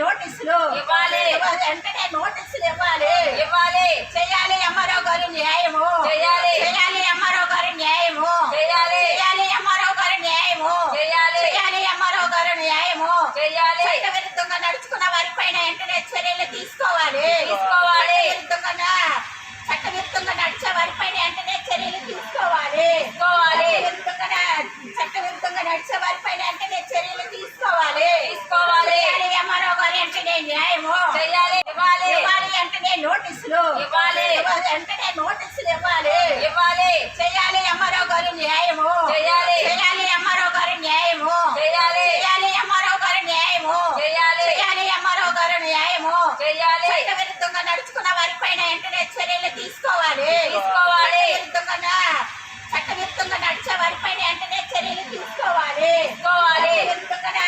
నోటీసులు. ఇవ్వాలి. వెంటనే నోటీసులు ఇవ్వాలి. ఇవ్వాలి. చేయాలి ఎంఆర్ఓ గారు న్యాయము. చేయాలి. చేయాలి ఎంఆర్ఓ గారు న్యాయము. చేయాలి. చేయాలి ఎంఆర్ఓ గారు న్యాయము. చేయాలి. చేయాలి ఎంఆర్ఓ గారు న్యాయము. చేయాలి. విరుద్ధంగా నడుచుకున్న వారిపైన వెంటనే చర్యలు తీసుకోవాలి. తీసుకోవాలి. చట్టవిరుద్ధంగా చట్టవిరుద్ధంగా ఇవ్వాలి చేయాలి ఎంఆర్ఓ గారు న్యాయము చేయాలి. చేయాలి ఎంఆర్ఓ గారు న్యాయము చేయాలి చేయాలి ఎంఆర్ఓ గారు న్యాయము చేయాలి. చేయాలి ఎంఆర్ఓ గారు న్యాయము చేయాలి చట్ట విరుద్ధంగా నడుచుకున్న వారిపైన వెంటనే చర్యలు తీసుకోవాలి తీసుకోవాలి. చట్టవిరుద్ధంగా చట్ట విరుద్ధంగా నడిచే వారిపైన వెంటనే చర్యలు తీసుకోవాలి తీసుకోవాలి. చట్టవిరుద్ధంగా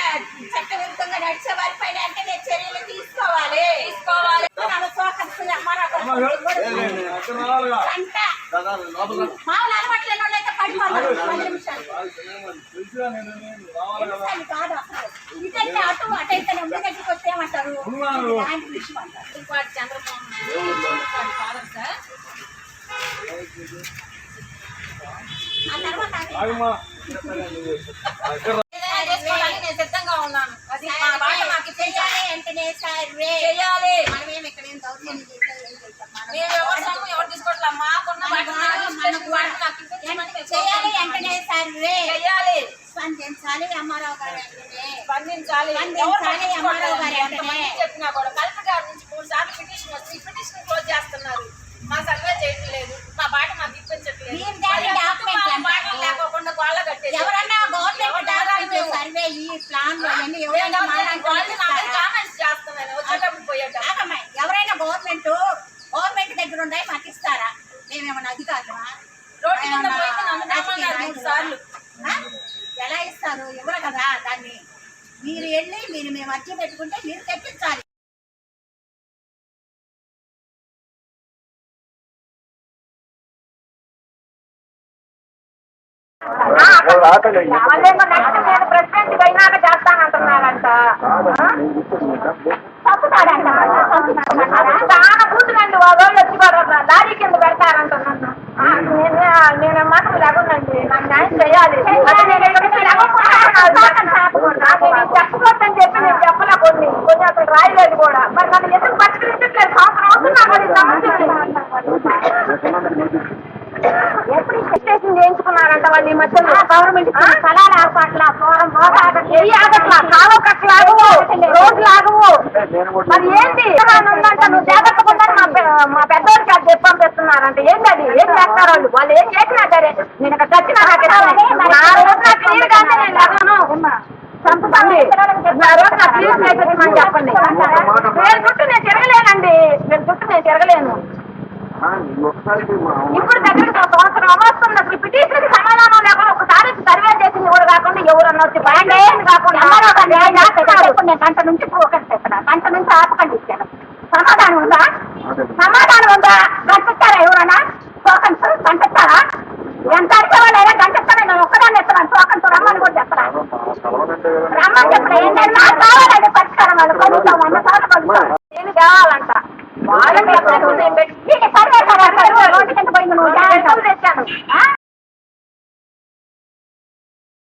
చట్ట విరుద్ధంగా నడిచే వారిపైన వెంటనే చర్యలు తీసుకోవాలి తీసుకోవాలి నన్ను సోకరిస్తున్న ఎంఆర్ఓ గారు గంట మామూలు అలవాట్లేని వాళ్ళైతే పడిపోతారు పది నిమిషాలు నిమిషాలు కాదు అసలు ఇదైతే అటు అటైతే నెమ్మది దగ్గరికి వస్తే ఏమంటారు ఇలాంటి విషయం అంటారు ఇంకోటి చంద్రబాబు నాయుడు ఇంకోటి ఫాదర్ సార్ ఆ తర్వాత అది ఏదైనా చేసుకోవాలని నేను సిద్ధంగా ఉన్నాను. అది మా బాట మాకు చేయాలి వెంటనే సర్వే చేయాలి. మనమేం ఇక్కడ ఏం మనం? మేము ఎవరి చేయాలి. వెంటనే సర్వే? స్పందించాలి అమ్మారావు గారు వెంటనే. స్పందించాలి. స్పందించాలి, ఎవరు పట్టించుకోవట్లేదు. అమ్మారావు గారు ఎంతమంది వెంటనే. చెప్పినా కూడా కలెక్టర్ గారి నుంచి మూడు సార్లు పిటిషన్ వచ్చి పిటిషన్ క్లోజ్ చేస్తున్నారు. మా సర్వే చేయట్లేదు. మా బాట మాకు ఇప్పించట్లేదు. లేకోకుండా గోళ్ళ ఎవరన్నా గవర్నమెంట్ డాక్యుమెంట్ సర్వే ఈ ప్లాన్ అవన్నీ ఎవరైనా కామెంట్స్ చేస్తున్నారు వచ్చేటప్పుడు పోయేటప్పుడు. ఎవరైనా గవర్నమెంట్ గవర్నమెంట్ దగ్గర ఉన్నాయి మాకు ఇస్తారా? మేమేమన్నా అధికారులమా? ఎలా ఇస్తారు? ఎవరు కదా దాన్ని? మీరు వెళ్ళి మీరు మేము అర్జీ పెట్టుకుంటే మీరు తెప్పించాలి. నేను ప్రెసిడెంట్ అయినాక చేస్తానంటున్నారంట. వచ్చి లారీ కింద పెడతారంట నన్ను ఆ, నేను నేను మాత్రం లేకుండండి నాకు న్యాయం చేయాలి. చెప్పకూడదని చెప్పి నేను చెప్పలే కొన్ని కొన్ని అసలు రాయలేదు కూడా. మరి నన్ను ఎందుకు పట్టుకునించట్లేదు సంవత్సరం అవుతున్నా. ఎప్పుడు స్టేషన్ చేయించుకున్నారంట వాళ్ళు ఈ మధ్యలో? గవర్నమెంట్ స్థలాల ఏర్పాట్ల దూరం ఏ ఆగట్లా కట్టలాగు రోడ్లు ఆగవు మరి ఏంటి? ఉందంట. నువ్వు ఉందని మా పె- మా పెద్దోడికి అది చెప్పి పంపిస్తున్నారంట. ఏంటి అది? ఏం చేస్తారు వాళ్ళు? వాళ్ళు ఏం చేసినా సరే నేను ఇక్కడ చచ్చినా ఇష్టం. నా రోజు నా చేసేది చెప్పండి. నేను చుట్టూ నేను తిరగలేనండి. నేను చుట్టూ నేను తిరగలేను. ఇప్పుడు దగ్గరికి ఒక సంవత్సరం వస్తుంది. అసలు పిటిషన్ సమాధానం లేకుండా సర్వే చేసింది కూడా కాకుండా ఎవరు వచ్చి కాకుండా గంట నుంచి ఒకటి చెప్పిన గంట నుంచి ఆపకండి ఇచ్చాను సమాధానం ఉందా? సమాధానం ఉందా? గంటిస్తారా ఎవరన్నా? టోకన్స్ గంటిస్తారా ఎంత అడిగేవాళ్ళైనా గంటిస్తారా నేను ఒక్కదాన్ని ఇస్తున్నాను టోకన్స్ రమ్మని కూడా చెప్పరా? రమ్మని చెప్పరా? ఏంటన్నా కావాలండి పరిష్కారం వాళ్ళు కలుగుతాం నేను కావాలంట? సర్వే కదా రోడ్డు కింద పోయింది నువ్వు. తెచ్చాను